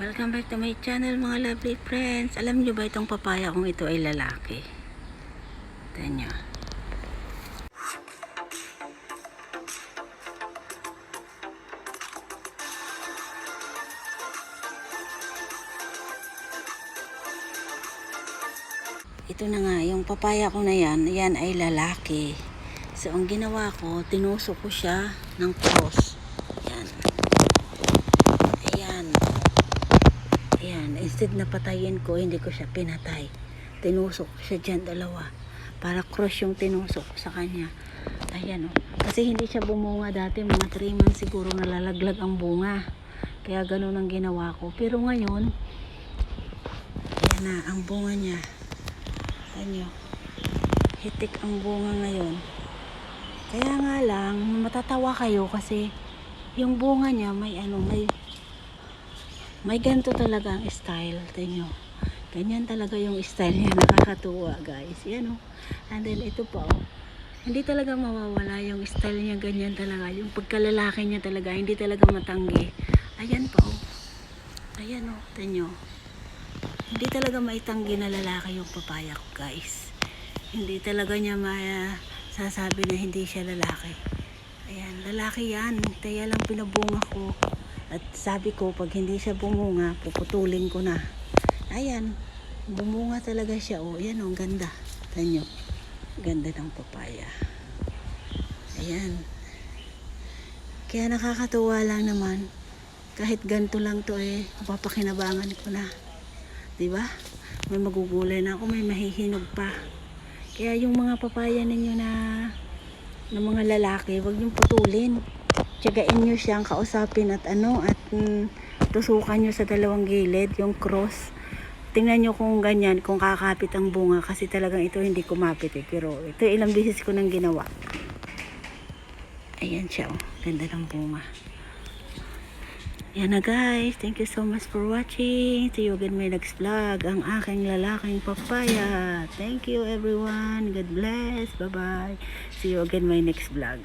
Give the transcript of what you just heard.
Welcome back to my channel mga lovely friends. Alam nyo ba itong papaya kung ito ay lalaki? Tignan nyo. Ito na nga, yung papaya ko na yan, yan ay lalaki. So, ang ginawa ko, tinusok ko siya ng cross. Yan. Ayan. Ayan. Instead na patayin ko, hindi ko siya pinatay. Tinusok siya dyan dalawa. Para cross yung tinusok sa kanya. Ayan o. Kasi hindi siya bumunga dati. Mga 3 months siguro nalalaglag ang bunga. Kaya ganun ang ginawa ko. Pero ngayon, ayan na, ang bunga niya. Ayan nyo. Hitik ang bunga ngayon. Kaya nga lang, matatawa kayo kasi yung bunga niya may ano, may may ganito talaga ang style. Tingnan nyo. Ganyan talaga yung style niya. Nakakatuwa guys. Yan o. And then ito pa o. Hindi talaga mawawala yung style niya. Ganyan talaga. Yung pagkalalaki niya talaga. Hindi talaga matanggi. Ayan pa o. Ayan o. Nyo. Hindi talaga maitanggi na lalaki yung papaya ko guys. Hindi talaga niya ma sasabi na hindi siya lalaki. Ayan, lalaki yan. Kaya lang pinabunga ko. At sabi ko, pag hindi siya bumunga, puputulin ko na. Ayan, bumunga talaga siya. O, ayan o, ang ganda. Tanyo, ganda ng papaya. Ayan. Kaya nakakatuwa lang naman. Kahit ganito lang to eh, papakinabangan ko na. ba? May magugulay na ako, may mahihinog pa. Kaya yung mga papaya ninyo na ng mga lalaki, wag yung putulin. Tiyagain nyo siyang kausapin at ano, at mm, tusukan nyo sa dalawang gilid, yung cross. Tingnan nyo kung ganyan, kung kakapit ang bunga, kasi talagang ito hindi kumapit eh. Pero ito ilang beses ko nang ginawa. Ayan siya, oh. ganda ng bunga. Yan na guys. Thank you so much for watching. See you again my next vlog. Ang aking lalaking papaya. Thank you everyone. God bless. Bye bye. See you again my next vlog.